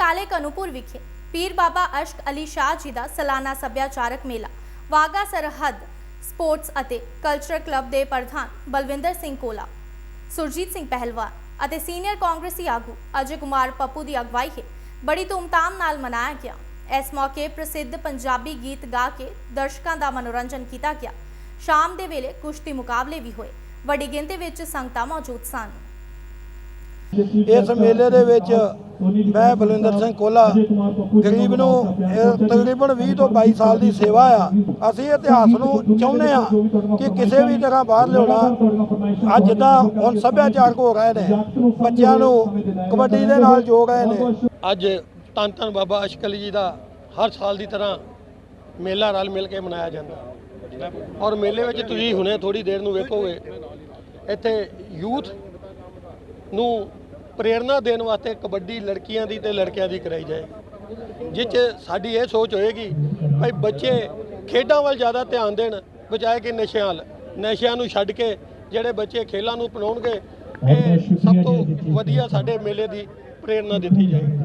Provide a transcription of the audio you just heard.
ਕਾਲੇ ਕਨੂਪੁਰ ਵਿਖੇ ਪੀਰ ਬਾਬਾ ਅਸ਼ਕ ਅਲੀ ਸ਼ਾਹ ਜੀ ਦਾ ਸਾਲਾਨਾ ਸੱਭਿਆਚਾਰਕ ਮੇਲਾ ਵਾਗਾ ਸਰਹੱਦ ਸਪੋਰਟਸ ਅਤੇ ਕਲਚਰ ਕਲੱਬ ਦੇ ਪ੍ਰਧਾਨ ਬਲਵਿੰਦਰ ਸਿੰਘ ਕੋਲਾ, ਸੁਰਜੀਤ ਸਿੰਘ ਪਹਿਲਵਾਨ ਅਤੇ ਸੀਨੀਅਰ ਕਾਂਗਰਸੀ ਆਗੂ ਅਜੇ ਕੁਮਾਰ ਪੱਪੂ ਦੀ ਅਗਵਾਈ ਹੇਠ ਬੜੀ ਧੂਮਧਾਮ ਨਾਲ ਮਨਾਇਆ ਗਿਆ। ਇਸ ਮੌਕੇ ਪ੍ਰਸਿੱਧ ਪੰਜਾਬੀ ਗੀਤ ਗਾ ਕੇ ਦਰਸ਼ਕਾਂ ਦਾ ਮਨੋਰੰਜਨ ਕੀਤਾ ਗਿਆ। ਸ਼ਾਮ ਦੇ ਵੇਲੇ ਕੁਸ਼ਤੀ ਮੁਕਾਬਲੇ ਵੀ ਹੋਏ। ਵੱਡੀ ਗਿਣਤੀ ਵਿੱਚ ਸੰਗਤਾਂ ਮੌਜੂਦ ਸਨ। ਇਸ ਮੇਲੇ ਦੇ ਵਿੱਚ ਮੈਂ ਬਲਵਿੰਦਰ ਸਿੰਘ ਕੋਲਾ, ਗਰੀਬ ਨੂੰ ਤਕਰੀਬਨ 20 ਤੋਂ 22 ਸਾਲ ਦੀ ਸੇਵਾ ਆ। ਅਸੀਂ ਇਤਿਹਾਸ ਨੂੰ ਚਾਹੁੰਦੇ ਆ ਕਿ ਕਿਸੇ ਵੀ ਤਰ੍ਹਾਂ ਬਾਹਰ ਲਿਆਉਣਾ। ਅੱਜ ਜਿੱਦਾਂ ਹੁਣ ਸੱਭਿਆਚਾਰਕ ਹੋ ਰਹੇ ਨੇ। ਬੱਚਿਆਂ ਨੂੰ ਕਬੱਡੀ ਦੇ ਨਾਲ ਜੋੜ ਰਹੇ ਨੇ। ਅੱਜ ਧੰਨ ਧੰਨ ਬਾਬਾ ਅਸ਼ਕ ਜੀ ਦਾ ਹਰ ਸਾਲ ਦੀ ਤਰ੍ਹਾਂ ਮੇਲਾ ਰਲ ਮਿਲ ਕੇ ਮਨਾਇਆ ਜਾਂਦਾ। ਔਰ ਮੇਲੇ ਵਿੱਚ ਤੁਸੀਂ ਹੁਣੇ ਥੋੜੀ ਦੇਰ ਨੂੰ ਵੇਖੋਗੇ, ਇੱਥੇ ਯੂਥ ਨੂੰ ਪ੍ਰੇਰਣਾ ਦੇਣ ਵਾਸਤੇ ਕਬੱਡੀ ਲੜਕੀਆਂ ਦੀ ਤੇ ਲੜਕਿਆਂ ਦੀ ਕਰਾਈ ਜਾਏਗੀ ਜਿਸ 'ਚ ਸਾਡੀ ਇਹ ਸੋਚ ਹੋਏਗੀ, ਭਾਈ ਬੱਚੇ ਖੇਡਾਂ ਵੱਲ ਜ਼ਿਆਦਾ ਧਿਆਨ ਦੇਣ, ਬਜਾਏ ਕਿ ਨਸ਼ਿਆਂ ਵੱਲ। ਨਸ਼ਿਆਂ ਨੂੰ ਛੱਡ ਕੇ ਜਿਹੜੇ ਬੱਚੇ ਖੇਲਾਂ ਨੂੰ ਅਪਣਾਉਣਗੇ, ਇਹ ਸਭ ਤੋਂ ਵਧੀਆ ਸਾਡੇ ਮੇਲੇ ਦੀ ਪ੍ਰੇਰਣਾ ਦਿੱਤੀ ਜਾਏਗੀ